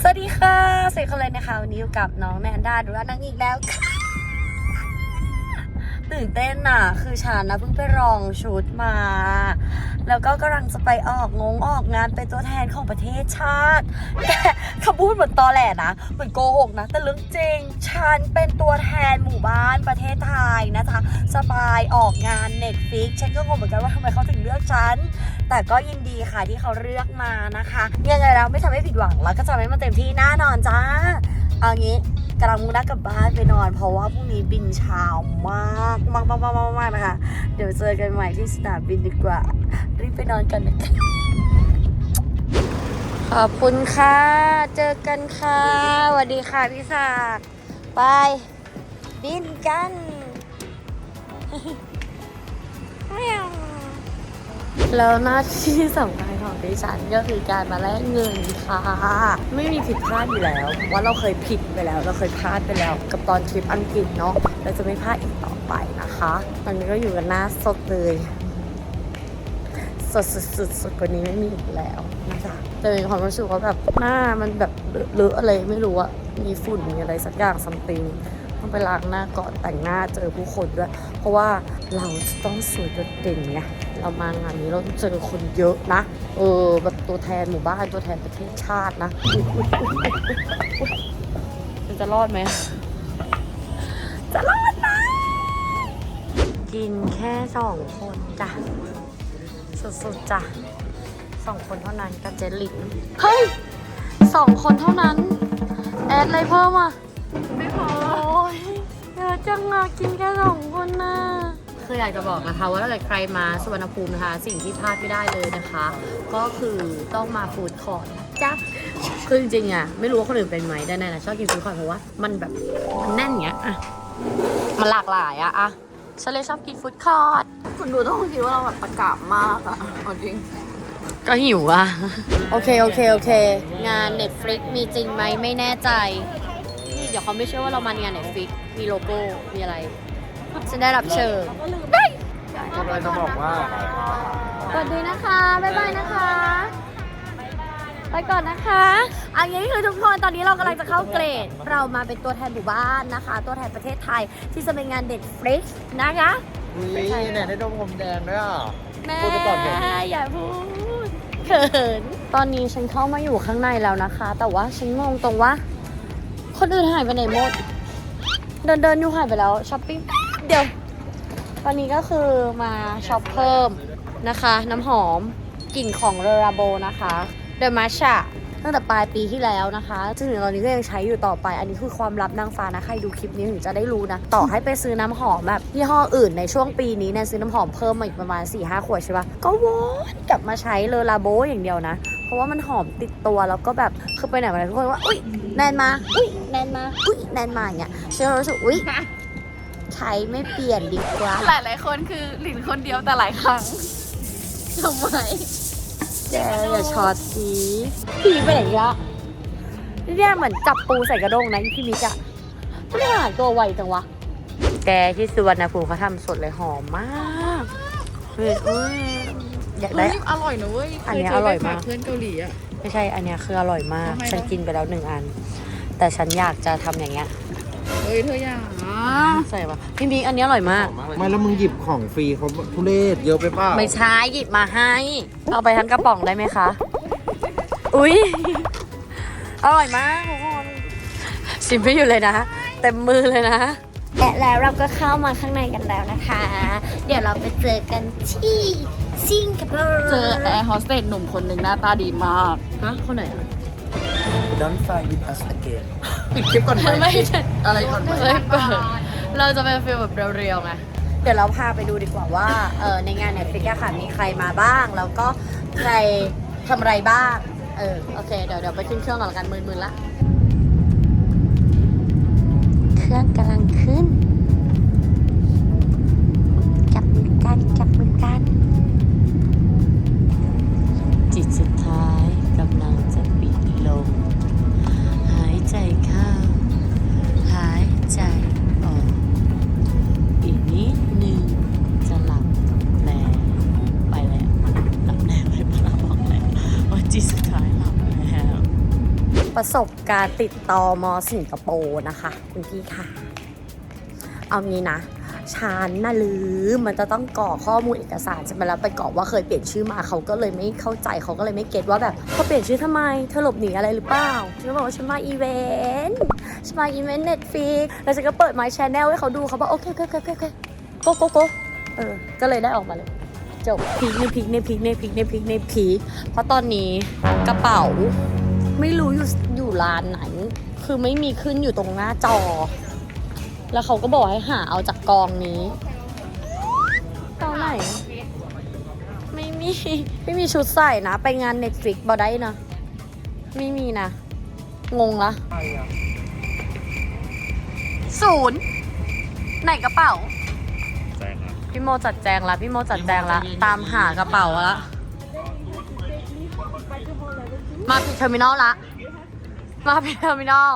สวัสดีค่ะสวัสดีคนเลยนะคะวันนี้อยู่กับน้องแนนด้าหรือว่านังอีกแล้วค่ะ ตื่นเต้นน่ะ คือฉันนะเพิ่งไปลองชุดมา แล้วก็กำลังจะไปออกงงออกงานเป็นตัวแทนของประเทศชาติแกคำพูดเหมือนตอแหลนะ เหมือนโกหกนะ แต่เรื่องจริง ฉันเป็นตัวแทนหมู่บ้านประเทศไทยนะคะสปายออกงานเน็ตฟิกฉันก็งงเหมือนกันว่าทำไมเขาถึงเลือกฉัน แต่ก็ยินดีค่ะที่เขาเลือกมานะคะยังไงแล้วไม่ทำให้ผิดหวังแล้วก็จะไม่มาเต็มที่แน่นอนจ้าเอางี้ กำลังมุ่งหน้ากลับบ้านไปนอน เพราะว่าพรุ่งนี้บินเช้ามากมากมากมากมากนะคะ เดี๋ยวเจอกันใหม่ที่สนามบินดีกว่า รีบไปนอนกันนะคะขอบคุณค่ะ เจอกันค่ะสวัสดีค่ะพี่ศักดิ์ไป บินกันแล้วหน้าที่สำคัญ ดิฉันก็คือการมาแลกเงินค่ะ ไม่มีผิดพลาดอยู่แล้วเพราะว่าเราเคยผิดไปแล้ว เราเคยพลาดไปแล้ว กับตอนทริปอังกฤษเนาะเราจะไม่พลาดอีกต่อไปนะคะ ตอนนี้ก็อยู่กันหน้าสดเลยสดสุดสดสดกว่านี้ไม่มีอีกแล้วนะคะแต่มีความรู้สึกว่าแบบหน้ามันแบบเลอะอะไรไม่รู้อะมีฝุ่นมีอะไรสักอย่างซัมติง ต้องไปล้างหน้าก่อนแต่งหน้าเจอผู้คนด้วย เพราะว่าเราจะต้องสวยโดดเด่นไงเรามางานนี้เราต้องเจอคนเยอะนะ เออแบบตัวแทนหมู่บ้านตัวแทนประเทศชาตินะอุ๊ยอุ๊ยอุ๊ยอุ๊ยอุ๊ยมันจะรอดไหมจะรอดไหมกินแค่สองคนจ้ะสุดๆจ้ะสองคนเท่านั้นกับเจลินเฮ้ยสองคนเท่านั้น แอดอะไรเพิ่มอะ ไม่พอโอ้ ยเดี๋ยวจังอะกินแค่สองคนนะคืออยากจะบอกนะคะว่าถ้าเกิดใครมาสุวรรณภูมินะคะ สิ่งที่พลาดไม่ได้เลยนะคะ ก็คือต้องมาฟู้ดคอร์ทนะจ้ะคือจริงๆอะไม่รู้ว่าคนอื่นเป็นไหมแต่แนนอะชอบกินฟู้ดคอร์ทเพราะว่ามันแบบมันแน่นอย่างเงี้ยอะมันหลากหลายอะอะฉันเลยชอบกินฟู้ดคอร์ทคุณดูต้องคิดว่าเราแบบตะกาบมากอะเอาจริงก็หิวอะโอเค โอเค โอเค งาน Netflix มีจริงไหมไม่แน่ใจนี่เดี๋ยวเขาไม่เชื่อว่าเรามางาน Netflix มีโลโก้ มีอะไร ฉันได้รับเชิญกำลังจะบอกว่าสวัสดีนะคะ บ๊ายบายนะคะ ไปก่อนนะคะอันนี้คือทุกคน ตอนนี้เรากำลังจะเข้าเกรด เรามาเป็นตัวแทนหมู่บ้านนะคะ ตัวแทนประเทศไทยที่จะเป็นงาน Netflix นะคะอุ้ยเนี่ยได้ดมผมแดงด้วยอะแม่พูดไปก่อนเถอะอย่าพูดเขิน ตอนนี้ฉันเข้ามาอยู่ข้างในแล้วนะคะ แต่ว่าฉันงงตรงว่า คนอื่นหายไปไหนหมด เดินเดินอยู่หายไปแล้วช้อปปิ้งเดี๋ยว ตอนนี้ก็คือมาช็อปเพิ่มนะคะ น้ำหอมกลิ่นของเรราโบนะคะเดอะมาชาตั้งแต่ปลายปีที่แล้วนะคะจนถึงตอนนี้ก็ยังใช้อยู่ต่อไป อันนี้คือความลับนางฟ้านะ ใครดูคลิปนี้ถึงจะได้รู้นะ ต่อให้ไปซื้อน้ำหอมแบบยี่ห้ออื่นในช่วงปีนี้เนี่ยซื้อน้ำหอมเพิ่มมาอีกประมาณ4ี่ห้าขวดใช่ปะก็วนกลับมาใช้เลอราโบอย่างเดียวนะ เพราะว่ามันหอมติดตัวแล้วก็แบบคือไปไหนมาไหนทุกคนว่าอุ้ยแนนมาอุ้ยแนนมาอุ้ยแนนมาอย่างเงี้ยฉันก็รู้สึกอุ้ยใช้ไม่เปลี่ยนดีกว่าหลายหลายๆคนคือหลินคนเดียวแต่หลายครั้งทำไมแกอย่าช็อตสีพี่ไปไหนละเนี่ยเหมือนจับปูใส่กระด้งนะพี่มิกอะไม่หายตัวไวจังวะ แกที่สุวรรณภูมิเขาทำสดเลยหอมมากเฮ้ยเอ้ยอยากได้ เฮ้ยอร่อยนะเว้ยอันเนี้ยอร่อยมาก เคเจไปฝเพื่อนเกาหลีอะไม่ใช่อันเนี้ยคืออร่อยมาก ทำไมล่ะฉันกินไปแล้วหนึ่งอัน แต่ฉันอยากจะทำอย่างเงี้ยเฮ้ยเธออย่าใส่ปะพี่มิกอันนี้อร่อยมาก ไม่แล้วมึงหยิบของฟรีเขาทุเรศเยอะไปเปล่าไม่ใช่หยิบมาให้ เอาไปทั้งกระป๋องได้ไหมคะ อุ๊ย อร่อยมากทุกคนชิมไม่อยู่เลยนะ เต็มมือเลยนะ และแล้วเราก็เข้ามาข้างในกันแล้วนะคะ เดี๋ยวเราไปเจอกันที่ สิงคโปร์เจอแอร์โฮสเตสหนุ่มคนหนึ่งหน้าตาดีมากฮะคนไหนอะ Don't fight with us again ปิดคลิปก่อนไหมไม่ใช่อะไรก่อนไหมไม่เปิดเราจะเป็นฟีลแบบเรียวๆไงเดี๋ยวเราพาไปดูดีกว่าว่าเออในงานเน็ตฟิกอะค่ะมีใครมาบ้าง แล้วก็ใครทำอะไรบ้าง เออโอเคเดี๋ยวเดี๋ยวไปขึ้นเครื่องก่อนละกันมืนๆละ เครื่องกำลังขึ้น จับมือกัน จับมือกันจิต สุดท้ายกำลังจะปิดลงหายใจเข้า หายใจออก อีกนิดหนึ่งจะหลับแล้วไปแล้วหลับแล้วไปพลาบอกแล้วว่าจิตสุดท้ายหลับแล้ว ประสบการณ์ติดต่อมอสิงคโปร์นะคะ คุณพี่ค่ะ เอางี้นะ ฉันน่ะลืมมันจะต้องกรอกข้อมูลเอกสารใช่ไหมแล้วไปกรอกว่าเคยเปลี่ยนชื่อมาเขาก็เลยไม่เข้าใจเขาก็เลยไม่เก็ตว่าแบบเขาเปลี่ยนชื่อทำไมเธอหลบหนีอะไรหรือเปล่าฉันบอกว่าฉันมาอีเวนต์ฉันมาอีเวนต์เน็ตฟิกแล้วฉันก็เปิด my channel ให้เขาดูเขาบอกโอเคโอเคโอเคโอเคโกโกโกเออก็เลยได้ออกมาเลยจบพีคในพีคในพีคในพีคในพีคในพีคเพราะตอนนี้กระเป๋า ไม่รู้อยู่อยู่ร้านไหน คือไม่มีขึ้นอยู่ตรงหน้าจอ แล้วเขาก็บอกให้หาเอาจากกองนี้กองไหน ไม่มี ไม่มีชุดใส่นะ ไปงานเน็ตฟิกบอได้นะ ไม่มีนะ งงละศูนย์ไหนกระเป๋า พี่โมจัดแจงละพี่โมจัดแจงละ ตามหากระเป๋าละมาผิดเทอร์มินอลละ มาผิดเทอร์มินอล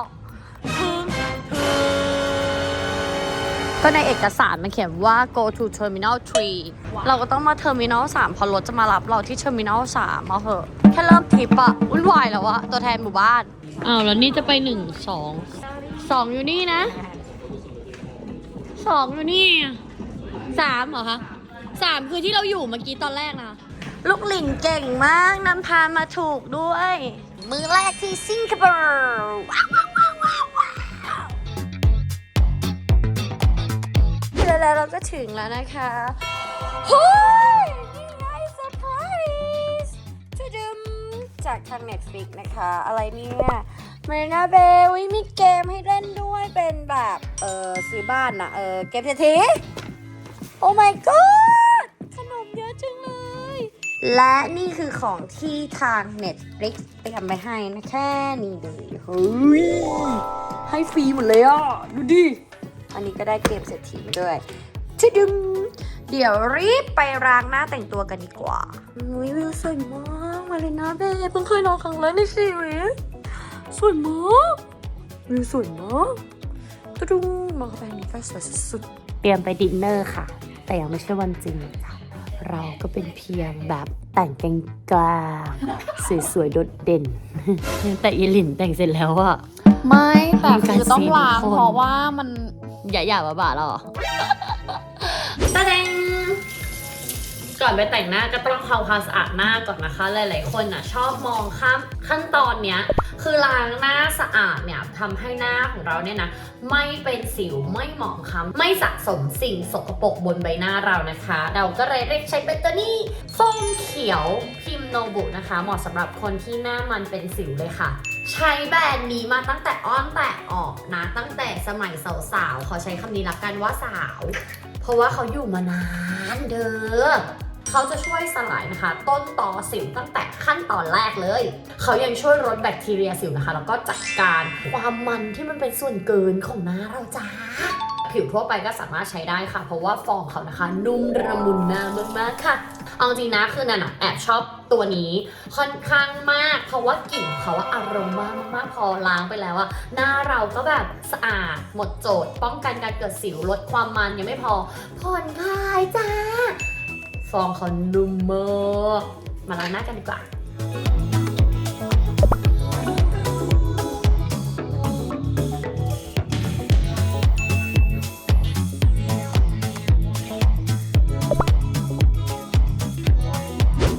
ก็ในเอกสารมันเขียนว่า go to terminal 3 เราก็ต้องมาเทอร์มินอล3พอรถจะมารับเราที่เทอร์มินอล3เอาเหอะ แค่เริ่มทริปอะวุ่นวายแล้วอะตัวแทนหมู่บ้าน อ้าวแล้วนี่จะไปหนึ่งสองสองอยู่นี่นะสองอยู่นี่สามเหรอคะสามคือที่เราอยู่เมื่อกี้ตอนแรกนะลูกหลินเก่งมากนำพามาถูกด้วย มือแรกที่สิงคโปร์ แล้วเราก็ถึงแล้วนะคะเฮ้ยนี่ไงเซอร์ไพรส์จะดึมจากทาง Netflix นะคะ อะไรเนี่ยมารีนาเบลมีเกมให้เล่นด้วยเป็นแบบ เออซื้อบ้านนะเออเกมเศรษฐีโอ้ my god ขนมเยอะจังเลย และนี่คือของที่ทาง Netflix เตรียมไปให้นะแค่นี้เลยเฮ้ยให้ฟรีหมดเลยอะ ดูดิ อันนี้ก็ได้เกมเศรษฐีมาด้วยจะดึงเดี๋ยวรีบไปล้างหน้าแต่งตัวกันดีกว่าอุ้ยวิวสวยมากมาเลยนะเบเพิ่งเคยนอนครั้งแรกในชีวิตสวยมากวิวสวยมากตะดุงมองเข้าไปนี่ก็สวยสุดๆเตรียมไปดินเนอร์ค่ะ แต่ยังไม่ใช่วันจริงค่ะเราก็เป็นเพียงแบบแต่งกันกลางสวยๆโดดเด่น แต่อีหลินแต่งเสร็จแล้วอะไม่แต่มีการคือต้องล้างซีลิโคนเพราะว่ามัน หย่าอย่าบ้าบ้าๆหรอตาแดงก่อนไปแต่งหน้าก็ต้องทำความสะอาดหน้าก่อนนะคะ หลายๆคนอะ ชอบมองข้ามขั้นตอนเนี้ย คือล้างหน้าสะอาดเนี่ยทำให้หน้าของเราเนี่ยนะไม่เป็นสิวไม่หมองคล้ำไม่สะสมสิ่งสกปรกบนใบหน้าเรานะคะ เราก็เลยเรียกใช้เบตเตอนี่ส้มเขียวพิมโนบุนะคะ เหมาะสำหรับคนที่หน้ามันเป็นสิวเลยค่ะใช้แบรนด์นี้มาตั้งแต่อ้อนแต่ออกนะ ตั้งแต่สมัยสาวๆ ขอใช้คำนี้ละกันว่าสาว เพราะว่าเขาอยู่มานานเด้อ เขาจะช่วยสลายนะคะ ต้นตอสิวตั้งแต่ขั้นตอนแรกเลย เขายังช่วยลดแบคทีเรียสิวนะคะ แล้วก็จัดการความมันที่มันเป็นส่วนเกินของหน้าเราจ้าผิวทั่วไปก็สามารถใช้ได้ค่ะ เพราะว่าฟองเขานะคะ นุ่มระมุนหน้ามากๆค่ะ เอาจริงนะคือนันอะแอบชอบตัวนี้ค่อนข้างมาก เพราะว่ากลิ่นเขาอะอารมณ์มากๆพอล้างไปแล้วอะหน้าเราก็แบบสะอาดหมดโจทย์ ป้องกันการเกิดสิวลดความมันยังไม่พอผ่อนคลายจ้า ฟองเขานุ่มมากมาล้างหน้ากันดีกว่า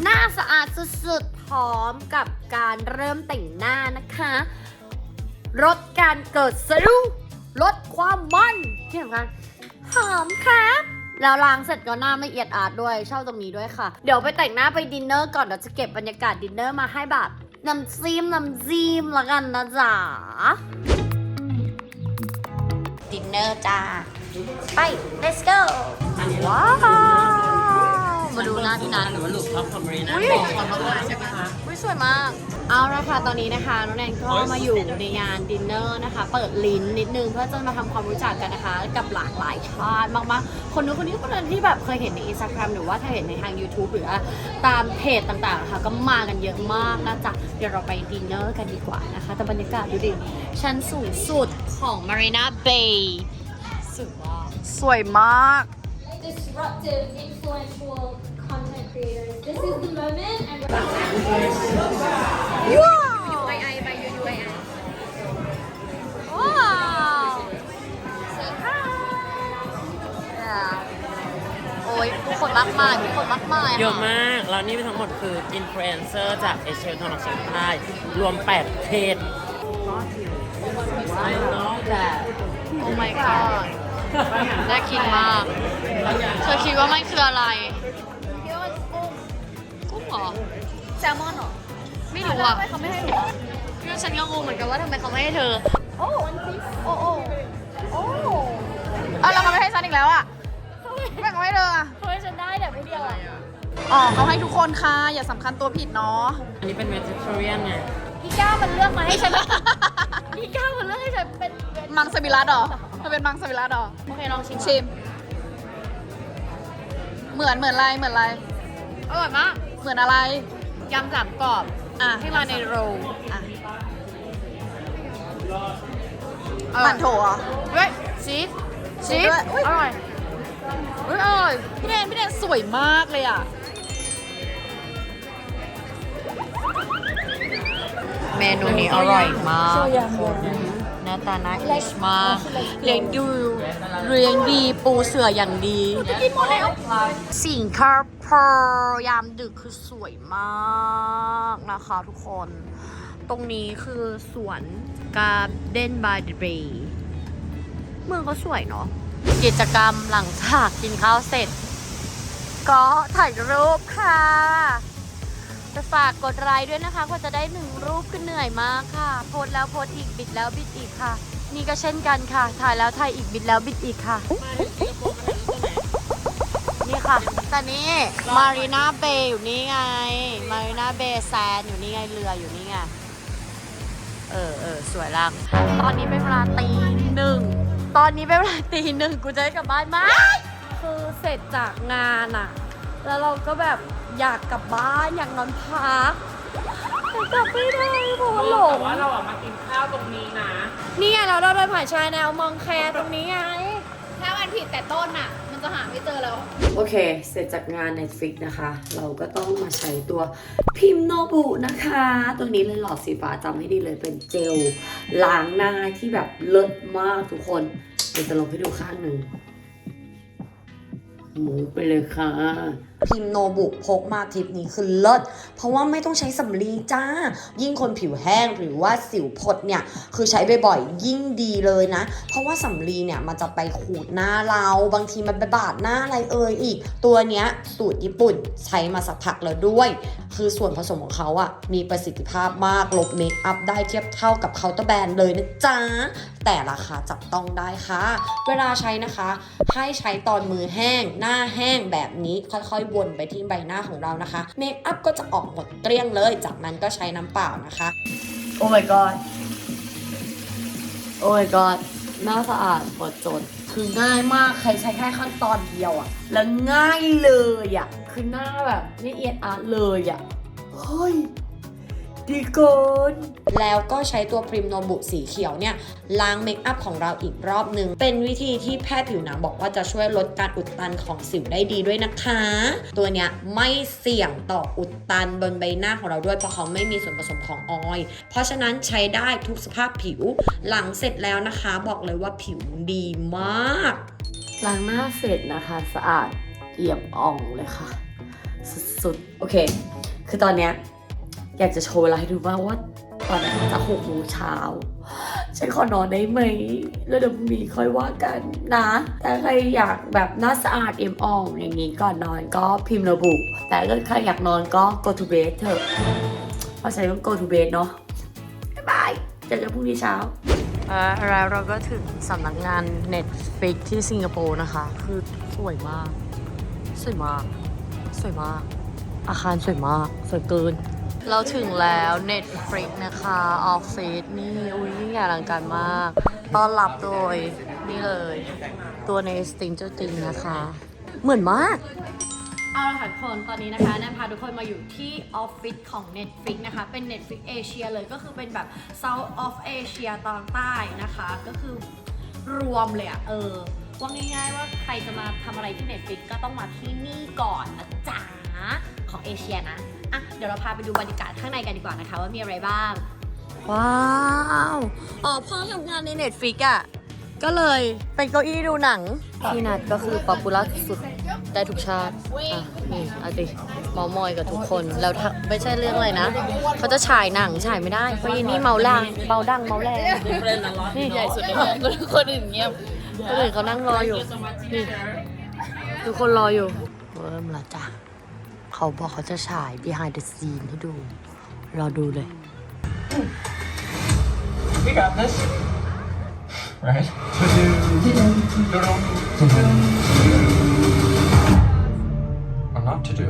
หน้าสะอาดสุดๆพร้อมกับการเริ่มแต่งหน้านะคะ ลดการเกิดสิวลดความมันที่สำคัญหอมครับ แล้วล้างเสร็จก็หน้าไม่เอียดอาดด้วยชอบตรงนี้ด้วยค่ะ เดี๋ยวไปแต่งหน้าไปดินเนอร์ก่อนเดี๋ยวจะเก็บบรรยากาศดินเนอร์มาให้แบบน้ำซีมน้ำซีมละกันนะจ๊ะดินเนอร์จ้าไป let's go ว้าว มาดูหน้าพี่นัทหรือว่าหลุดท็อปคอมเมรีนะอุ๊ยบอกก่อนว่าใช่ไหมคะอุ๊ยสวยมาก เอาละค่ะตอนนี้นะคะน้องแนนก็มาอยู่ในงานดินเนอร์นะคะ เปิดลิ้นนิดนึงเพื่อจะมาทำความรู้จักกันนะคะ กับหลากหลายชาติมากๆ คนนู้นคนนี้คนนั้นที่แบบเคยเห็นในอินสตาแกรมหรือว่าถ้าเห็นในทาง YouTube หรือว่าตามเพจต่างๆนะคะก็มากันเยอะมากนะจ๊ะเดี๋ยวเราไปดินเนอร์กันดีกว่านะคะ แต่บรรยากาศดูดิชั้นสูงสุดของ Marina Bay สุดมากสวยมาก disruptive, influential content creators. This is the moment and we're UII by UUII. Wow! Say hi! Yeah. โอ้ยทุกคนมากมายทุกคนมากมายเยอะมาก แล้วนี่ทั้งหมดคืออินฟลูเอนเซอร์จากเอเชียตะวันออกเฉียงใต้รวม 8 เทศ I know that Oh my god น่ากินมากเธอคิดว่ามันคืออะไรกุ้งเหรอ แซลมอนเหรอไม่รู้อะทำไมเขาไม่ให้หนูอะพี่ฉันก็งงเหมือนกันว่าทำไมเขาไม่ให้เธอโอ้โอ้โอ้โอ้เอาแล้วเขาไม่ให้ฉันอีกแล้วอะไม่เขาให้เธออะเฮ้ยฉันได้แต่ไม่เดียวอะอ๋อเขาให้ทุกคนค่ะ อย่าสำคัญตัวผิดเนาะ อันนี้เป็น vegetarian ไงพี่ก้าวมันเลือกมาให้ฉัน พี่ก้าวมันเลือกให้ฉันเป็นมังสวิรัตเหรอ เธอเป็นมังสวิรัตเหรอ โอเคลองชิมชิม เหมือนเหมือนอะไรเหมือนอะไร อร่อยมากเหมือนอะไร ยำสามกรอบอะ ที่มาในโรลอะมันโถเหรอ เฮ้ยชีสชีสด้วยอุ๊ย อร่อยเฮ้ยอร่อยพี่แนนพี่แนนสวยมากเลยอะ เมนูนี้อร่อยมากทุกค น้าตาน่าอิชมากเลี้ยงดูเลี้ยงดีปูเสืออย่างดีสิงคโปร์ยามดึกคือสวยมากนะคะทุกคน ตรงนี้คือสวนการเด้นบายเดบีเมืองเขาสวยเนาะกิจกรรมหลังจากกินข้าวเสร็จ ก็ถ่ายรูปค่ะ จะฝากกดไลค์ด้วยนะคะกว่าจะได้หนึ่งรูปก็เหนื่อยมากค่ะ โพสแล้วโพสอีกบิดแล้วบิดอีกค่ะ นี่ก็เช่นกันค่ะ ถ่ายแล้วถ่ายอีกบิดแล้วบิดอีกค่ะ นี่ค่ะ แต่นี่มารีนาเบย์อยู่นี่ไง มารีนาเบย์แซนอยู่นี่ไงเรืออยู่นี่ไง เออเออสวยลังตอนนี้เป็นเวลาตีหนึ่ง ตอนนี้เป็นเวลาตีหนึ่งกูจะได้กลับบ้านไหมคือเสร็จจากงานอะแล้วเราก็แบบ อยากกลับบ้านอยากนอนพักแต่กลับไม่ได้เพราะว่าหลงแต่ว่าเราอะมากินข้าวตรงนี้นะนี่ไงเราเดินผ่านชายแนวมองแคร์ตรงนี้ไง ถ้ามันผิดแต่ต้นอะ มันจะหาไม่เจอแล้ว โอเค เสร็จจากงาน Netflix นะคะ เราก็ต้องมาใช้ตัวพิมโนบุนะคะ ตัวนี้เลยหลอดสีฟ้าจำให้ดีเลยเป็นเจลล้างหน้าที่แบบเลิศมากทุกคน เดี๋ยวจะลองให้ดูข้างหนึ่งหมูไปเลยค่ะ พิมโนบุพกมาทริปนี้คือเลิศ เพราะว่าไม่ต้องใช้สำลีจ้า ยิ่งคนผิวแห้งหรือว่าสิวพดเนี่ย คือใช้บ่อยๆ ยิ่งดีเลยนะ เพราะว่าสำลีเนี่ยมันจะไปขูดหน้าเรา บางทีมันไปบาดหน้าอะไรเอ่ยอีก ตัวเนี้ยสูตรญี่ปุ่นใช้มาสักพักแล้วด้วย คือส่วนผสมของเขาอะมีประสิทธิภาพมาก ลบเมคอัพได้เทียบเท่ากับเคาน์เตอร์แบรนด์เลยนะจ๊ะ แต่ราคาจับต้องได้ค่ะ เวลาใช้นะคะ ให้ใช้ตอนมือแห้ง หน้าแห้งแบบนี้ค่อยๆวนไปที่ใบหน้าของเรานะคะ เมคอัพก็จะออกหมดเกลี้ยงเลย จากนั้นก็ใช้น้ำเปล่านะคะ โอ้ my god โอ้ my god หน้าสะอาดหมดจด คือง่ายมากใครใช้แค่ขั้นตอนเดียวอะแล้วง่ายเลยอะคือหน้าแบบไม่เอียดอาร์ตเลยอะเฮ้ย ดีเกินแล้วก็ใช้ตัวพริมโนบุสีเขียวเนี่ยล้างเมคอัพของเราอีกรอบหนึ่งเป็นวิธีที่แพทย์ผิวหนังบอกว่าจะช่วยลดการอุดตันของสิวได้ดีด้วยนะคะ ตัวเนี้ยไม่เสี่ยงต่ออุดตันบนใบหน้าของเราด้วยเพราะเขาไม่มีส่วนผสมของออยล์เพราะฉะนั้นใช้ได้ทุกสภาพผิวหลังเสร็จแล้วนะคะ บอกเลยว่าผิวดีมากล้างหน้าเสร็จนะคะสะอาดเอี่ยมอ่องเลยค่ะ สุดๆ โอเค คือตอนเนี้ย อยากจะโชว์เวลาให้ดูบ้าว่าตอนนี้จะหกโมงเช้าฉันขอนอนได้ไหม แล้วเดี๋ยวพรุ่งนี้ค่อยว่ากันนะแต่ใครอยากแบบหน้าสะอาดเอี่ยมอ่องอย่างนี้ก่อนนอนก็พิมพ์ระบุ แต่ถ้าใครอยากนอนก็ go to bed เถอะเพราะฉันต้อง go to bed เนาะบ๊ายบายเจอกันพรุ่งนี้เช้าแล้วเราก็ถึงสำนักงาน Netflix ที่สิงคโปร์นะคะ คือสวยมาก สวยมาก สวยมาก อาคารสวยมาก สวยเกิน เราถึงแล้ว Netflix นะคะออฟฟิศนี่อุ้ยยิ่งใหญ่อลังการมาก ต้อนรับโดยนี่เลย ตัวในสติงเจ้าจริงนะคะ เหมือนมากเอาละค่ะทุกคนตอนนี้นะคะแนนพาทุกคนมาอยู่ที่ออฟฟิศของ Netflix นะคะ เป็น Netflix Asia เลยก็คือเป็นแบบ South of Asia ตอนใต้นะคะ ก็คือรวมเลยอะเออว่าง่ายๆว่าใครจะมาทำอะไรที่ Netflix ก็ต้องมาที่นี่ก่อนนะจ๊ะของเอเชียนะ อะเดี๋ยวเราพาไปดูบรรยากาศข้างในกันดีกว่านะคะ ว่ามีอะไรบ้าง ว้าวอ๋อพ่อทำงานใน Netflix อะก็เลยเป็นเก้าอี้ดูหนังที่นัดก็คือป๊อปปูล่าสุดๆได้ทุกชาติ อะ นี่เอาดิเมามอยกับทุกคน แล้วถ้าไม่ใช่เรื่องอะไรนะ เขาจะฉายหนังฉายไม่ได้ เพราะยีนี่เมาล่างเมาดังเมาแรง นี่ใหญ่สุดในเมืองคนอื่นเงียบคนอื่นเขานั่งรออยู่ นี่ทุกคนรออยู่ เริ่มและจ้ะ เขาบอกเขาจะฉาย behind the scene ให้ดู รอดูเลย We got this. Right? Or not to do.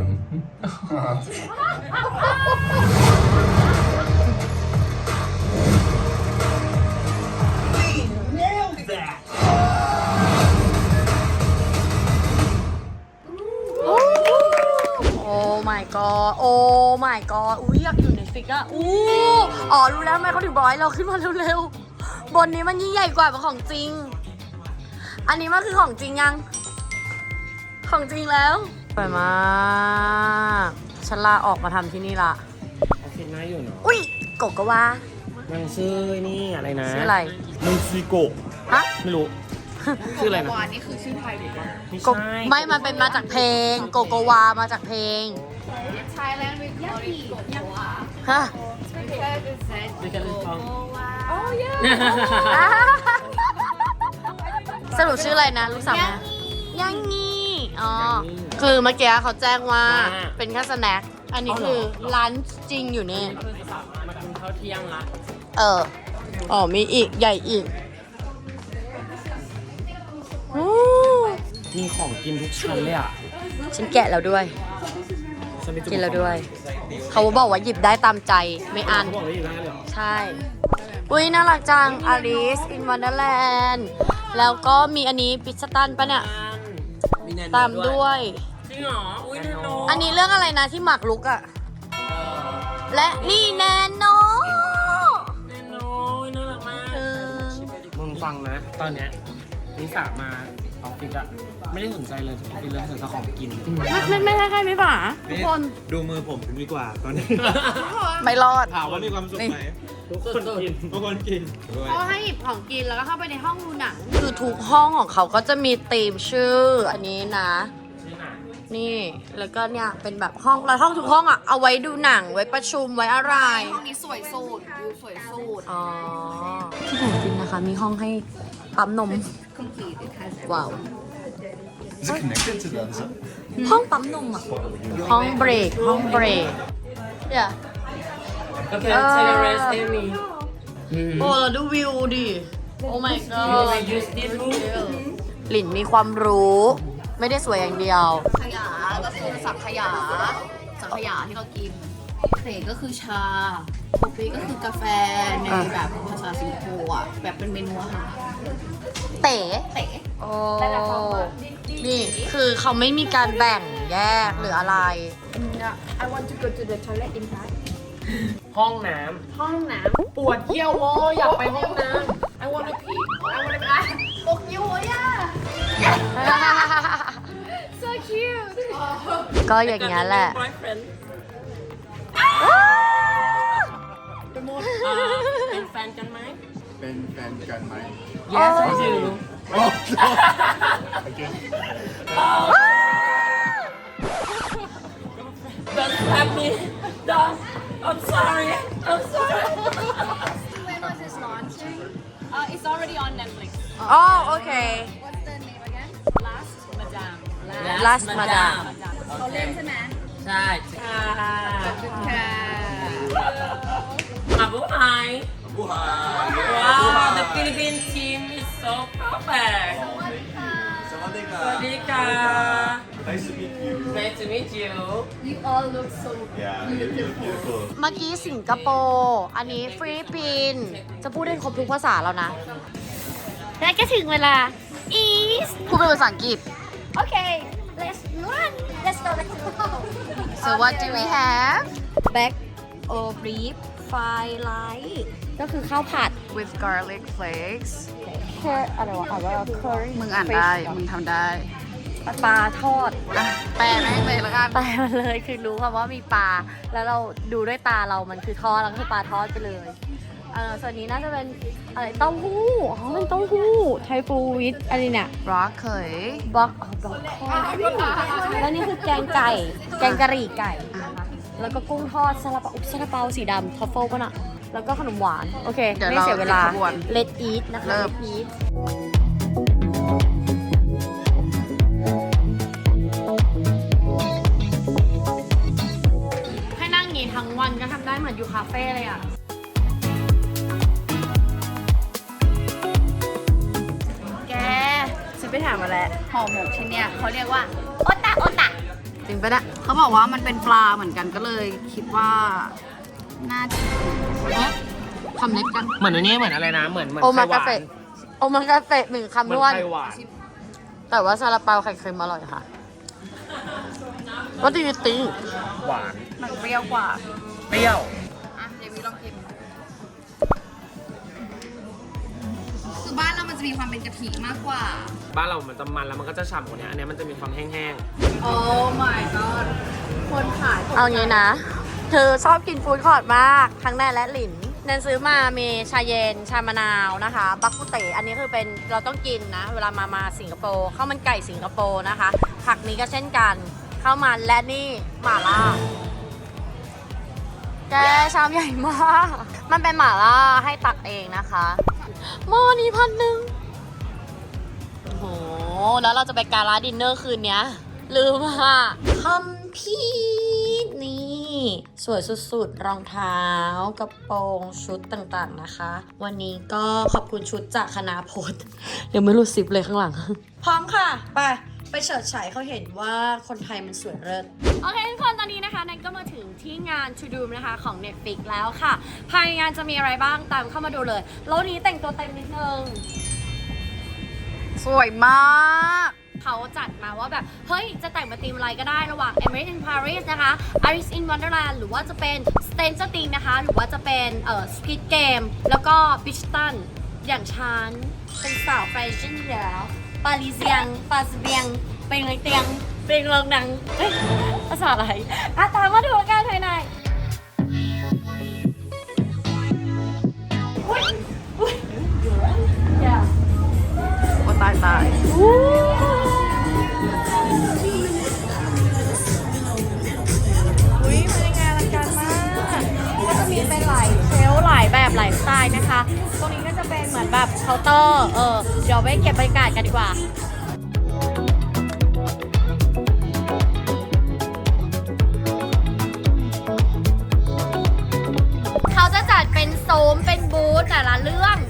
My god โอ้ my god อุ้ยอยากอยู่ในฟิกอะอู้อ๋อรู้แล้วทำไมเขาถึงบอกให้เราขึ้นมาเร็วๆ บนนี้มันยิ่งใหญ่กว่าเป็นของจริง อันนี้มันคือของจริงยัง ของจริงแล้วสวยมากฉันลาออกมาทำที่นี่ละออฟฟิศน่าอยู่เนาะอุ้ยโกกก็ว่ามันชื่อนี่อะไรนะชื่ออะไร มูซิโกะฮะ ไม่รู้ ชื่ออะไรนะ วานนี่คือชื่อไทยหรือเปล่าไม่โกใช่ ไม่มันเป็นมาจากเพลง โกโกวา มาจากเพลง Thailand with Yaki ฮะสรุปชื่ออะไรนะ ลูกสาวนะยังงี้อ๋อคือเมื่อกี้เขาแจ้งว่า เป็นแค่สแน็ค อันนี้คือร้านจริงอยู่นี่มากินข้าวเที่ยงละเออ อ๋อ มีอีก ใหญ่อีกอู้มีของกินทุกชั้นเลยอะ ฉันแกะแล้วด้วยฉันไปจุ่ม กินแล้วด้วย เขาบอกว่าหยิบได้ตามใจไม่อัน เขาบอกได้อยู่ได้เลยเหรอใช่ อุ้ยน่ารักจัง Alice in Wonderland แล้วก็มีอันนี้พิซซ่าตันปะเนี่ยตามด้วย จริงเหรอ อุ้ยแน่นอนอันนี้เรื่องอะไรนะที่หมักลุกอะและนี่แนนโนแน่นอนน่ารักมากเออมึงฟังนะ ตอนเนี้ยนิสามาออฟฟิศอะ ไม่ได้สนใจเลยออฟฟิศเลยสนใจของกิน ไม่ไม่ไม่ใช่ใครไม่ฝาทุกคนดูมือผมดีกว่าตอนนี้ ไม่รอด ถามว่ามีความสุขไหมทุกคนกินทุกคนกินด้วยเขาให้หยิบของกินแล้วก็เข้าไปในห้องดูหนังคือทุกห้องของเขาก็จะมีธีมชื่อ อันนี้นะ นี่แล้วก็เนี่ยเป็นแบบห้องแล้วห้องทุกห้องอะเอาไว้ดูหนังไว้ประชุมไว้อะไร ห้องนี้สวยสุดวิวสวยสุดอ๋อที่ไหนจริงนะคะ มีห้องให้ปั๊มนมว้าว Is it connected to the other ห้องปั๊มนมอะ ห้องเบรก ห้องเบรกเนี่ยโอเค take a rest Amy โอ้เราดูวิวดิ โอ้ my god หลินมีความรู้ ไม่ได้สวยอย่างเดียว ขยะก็คือสังขยาสังขยาที่เรากินเตก็คือชาโคฟีก็คือกาแฟในแบบภาษาสิงคโปร์อะแบบเป็นเมนูอาหารเต๋เต๋ โอ้นี่คือเขาไม่มีการแบ่งแยกหรืออะไร I want to go to the toilet in Thai ห้องน้ำห้องน้ปวดเยี่ยวโวอยากไปห้องน้ำ I wanna pee I wanna pee ปกยูย่า so cute ก็อย่างเงี้ยแหละ boyfriend เป็นแฟนกันไหมเป็นแฟนกันไหม Yes I do โอ้โอเค Don't slap me Don't I'm sorry I'm sorry When was this launching? Uh, it's already on Netflix. อ๋อโอเค What's the name again? Last Madame. Last Madame เขาเล่นใช่ไหม ใช่ค่ะ ค่ะ มาบุไฮ Wow the Philippine team is so perfect สวัส ดีครัสวับสดีค่ะ Nice to meet you Nice to meet you You all look so Yeah you're beautiful เมื่อกี้สิงคโปร์อันนี้ฟิลิปปินส์จะพูดได้ครบทุกภาษาแล้วนะำแล้วก็ถึงเวลา East พูดเป็นภาษาอังกฤษ Okay let's run let's go let's go so what do we have back or beef fried rice ก็คือข้าวผัด with garlic flakes แค่อะไรวะอ่านว่า curry มึงอ่านได้ มึงทำได้ ปลาทอด อะแปลแม่งเลยละกันแปลมาเลยคือรู้ค่ะว่ามีปลา แล้วเราดูด้วยตาเรามันคือทอดแล้วก็คือปลาทอดไปเลยเออส่วนนี้น่าจะเป็นอะไรเต้าหู้อ๋อเป็นเต้าหู้ไทฟูวิทอะไรเนี่ยบล็อกเคยบล็อกอ๋อบล็อกคอแล้วนี่คือแกงไก่ แกงกะหรี่ไก่นะคะ แล้วก็กุ้งทอดซาลาเปาอุ๊บซาลาเปาสีดำทัฟเฟิลป่ะน่ะ แล้วก็ขนมหวาน โอเค เดี๋ยวไม่เสียเวลาเราจะขบวน เลดอีทนะคะเริ่เลมดอีทให้นั่งอย่างนี้ทั้งวันก็ทำได้เหมือนอยู่คาเฟ่เลยอะ แก ฉันไปถามมาแล้วห่อหมกที่เนี่ยเขาเรียกว่า โอตะโอตะ จริงปะเนี่ยเขาบอกว่ามันเป็นปลาเหมือนกันก็เลยคิดว่าน่าจะทำเล็บกันเหมือนอันนี้เหมือนอะไรนะ เหมือนเหมือนโอไข่มาหวากาเฟนโอมากาเฟหนึ่งคำเหมือนด้วนไข่หวานแต่ว่าซาลาเปาไข่เค็มอร่อยค่ะ What do you think หวานมันเปรี้ยวกว่า เปรี้ยว อะเดวิลองกินคือบ้านเรามัน จะมีความเป็นกะทิมากกว่า บ้านเรามันจะมันแล้วมันก็จะฉ่ำกว่านี้อันเนี้ยมันจะมีความแห้งโอ้ my god คนขายเอางี้นะ เธอชอบกินฟู้ดคอร์ทมากทั้งแนนและหลินแนนซื้อมามีชาเย็น ชามะนาวนะคะ บักกุเตะอันนี้คือเป็นเราต้องกินนะ เวลามามาสิงคโปร์ข้าวมันไก่สิงคโปร์นะคะ ผักนี้ก็เช่นกันข้าวมันและนี่หม่าล่า แกชามใหญ่มาก มันเป็นหม่าล่าให้ตักเองนะคะหม้อนี้พันหนึ่งโอ้โห แล้วเราจะไปการาดินเนอร์คืนเนี้ย ลืมค่ะคำพีร์นี่ สวยสุดๆ รองเท้า กระโปรงชุดต่างๆนะคะ วันนี้ก็ขอบคุณชุดจากคณะโพสยังไม่รู้สิบเลยข้างหลัง พร้อมค่ะ ไปไปเฉิดฉายเขาเห็นว่าคนไทยมันสวยเลิศโอเคทุกคนตอนนี้นะคะนันก็มาถึงที่งาน To Do นะคะของ Netflix แล้วค่ะ ภายในงานจะมีอะไรบ้างตามเข้ามาดูเลย แล้ววันนี้แต่งตัวเต็มนิดนึง สวยมาก เขาจัดมาว่าแบบ เฮ้ย จะแต่งมาธีมอะไรก็ได้ระหว่าง Emirates in Paris นะคะ Alice in Wonderland หรือว่าจะเป็น Stranger Things นะคะ หรือว่าจะเป็นเอ่อ Squid Game แล้วก็ Beach t o n อย่างฉันเป็นสาวแฟชั่นอยู่แล้วปารีเซียงปาสเบียง เป็นเลยเตียง เป็นริงนังเอ้ยภาษาอะไรอะตามมาดูกัน อุ้ยมันยังไงอลังการมากก็จะมีเป็นหลายเชลฟ์หลายแบบหลายสไตล์นะคะ ตรงนี้ก็จะเป็นเหมือนแบบเคาน์เตอร์ เออ เดี๋ยวไปเก็บบรรยากาศกันดีกว่าเขาจะจัดเป็นโซมเป็นบูธแต่ละเรื่องก็คืออย่าง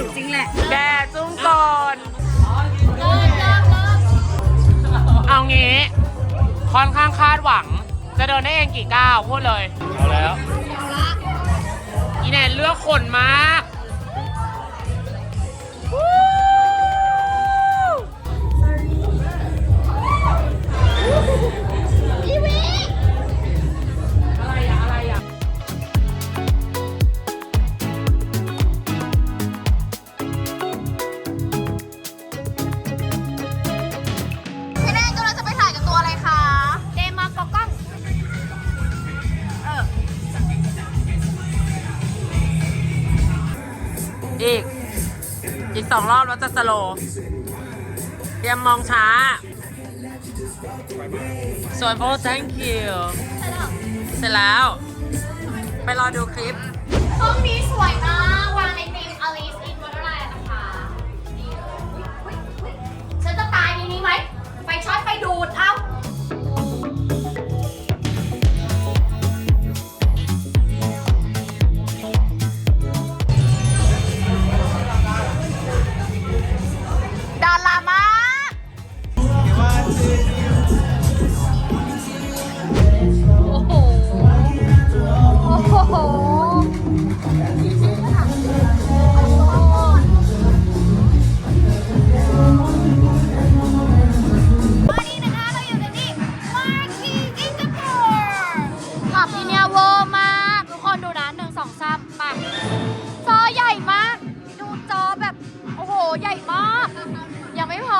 หิวจริงแหละๆแกจุ้งก่อนเลิศเลิศเลิศเอางี้ค่อนข้างคาดหวัง จะเดินได้เองกี่ก้าวพูดเลย เอาแล้วอีแนนเลือกคนมาก ยังมองช้าส่วนโพส thank you เสร็จแล้ว ไปรอดูคลิป ห้องนี้สวยมาก วางในธีม Alice in Wonderland นะคะนี่เลยอุ๊ยอุ๊ยอุ๊ยฉันจะตายในนี้ไหม ไฟช็อตไฟดูด เอ้า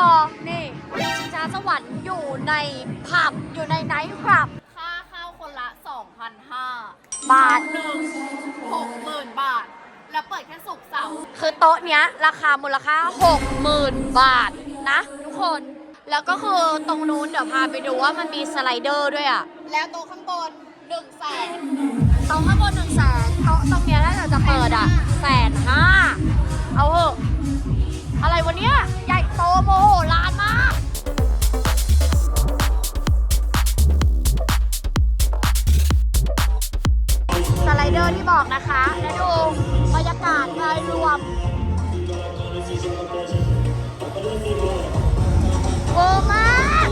อ นี่มีชิงช้าสวรรค์อยู่ในผับอยู่ในไนท์คลับ ค่าเข้าคนละ 2,500บาทหนึ่ง60,000บาท แล้วเปิดแค่ศุกร์เสาร์คือโต๊ะเนี้ย ราคามูลค่า 60,000 บาทนะ ทุกคน แล้วก็คือตรงนู้นเดี๋ยวพาไปดูว่ามันมีสไลเดอร์ด้วยอะ แล้วโต๊ะข้างบน1แสนโต๊ะข้างบนหนึ่งแสนโต๊ะตรงเนี้ยถ้าเราจะเปิดอะแสนห้าเอาเหอะอะไรวันเนี้ยใหญ่ โตโมโหลานมาก สไลเดอร์ที่บอกนะคะ แล้วดูบรรยากาศโดยรวม โอ้มาก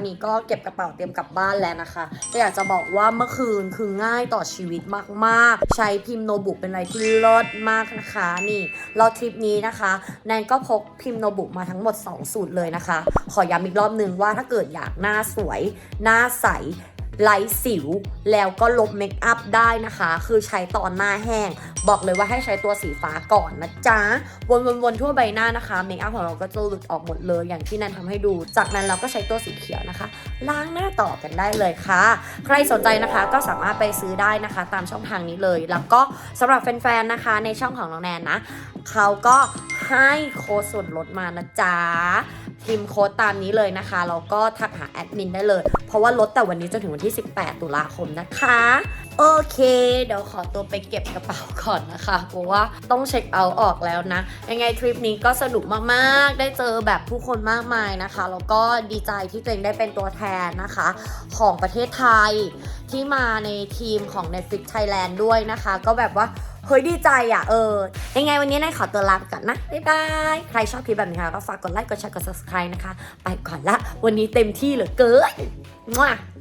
านี้ก็เก็บกระเป๋าเตรียมกลับบ้านแล้วนะคะแต่อยากจะบอกว่าเมื่อคืนคือง่ายต่อชีวิตมากๆ ใช้พิมพ์โนบุเป็นอะไรที่เลิศมากนะคะนี่เราทริปนี้นะคะแนนก็พกพิมพ์โนบุมาทั้งหมด 2 สูตรเลยนะคะ ขอย้ำอีกรอบหนึ่งว่าถ้าเกิดอยากหน้าสวย หน้าใส ไร้สิว แล้วก็ลบเมคอัพได้นะคะ คือใช้ตอนหน้าแห้ง บอกเลยว่าให้ใช้ตัวสีฟ้าก่อนนะจ๊ะ วนๆๆทั่วใบหน้านะคะ เมคอัพของเราก็จะหลุดออกหมดเลยอย่างที่นันทำให้ดู จากนั้นเราก็ใช้ตัวสีเขียวนะคะ ล้างหน้าต่อกันได้เลยค่ะ ใครสนใจนะคะก็สามารถไปซื้อได้นะคะ ตามช่องทางนี้เลย แล้วก็สำหรับแฟนๆนะคะในช่องของน้องแนนนะเขาก็ให้โค้ดส่วนลดมานะจ๊ะพิมพ์โค้ดตามนี้เลยนะคะแล้วก็ทักหาแอดมินได้เลย เพราะว่าลดแต่วันนี้จนถึงวันที่ 18 ตุลาคมนะคะ โอเค เดี๋ยวขอตัวไปเก็บกระเป๋าก่อนนะคะเพราะว่าต้องเช็คเอาท์ออกแล้วนะ ยังไงทริปนี้ก็สนุกมากๆ ได้เจอแบบผู้คนมากมายนะคะ แล้วก็ดีใจที่ตัวเองได้เป็นตัวแทนนะคะ ของประเทศไทยที่มาในทีมของ Netflix Thailand ด้วยนะคะ ก็แบบว่าเฮ้ยดีใจอะเออ ยังไงวันนี้นายขอตัวลาไปก่อนนะ บ๊ายบาย ใครชอบคลิปแบบนี้ค่ะก็ฝากกดไลค์ กดแชร์ กด subscribe นะคะ ไปก่อนละ วันนี้เต็มที่เหลือเกินมั่ว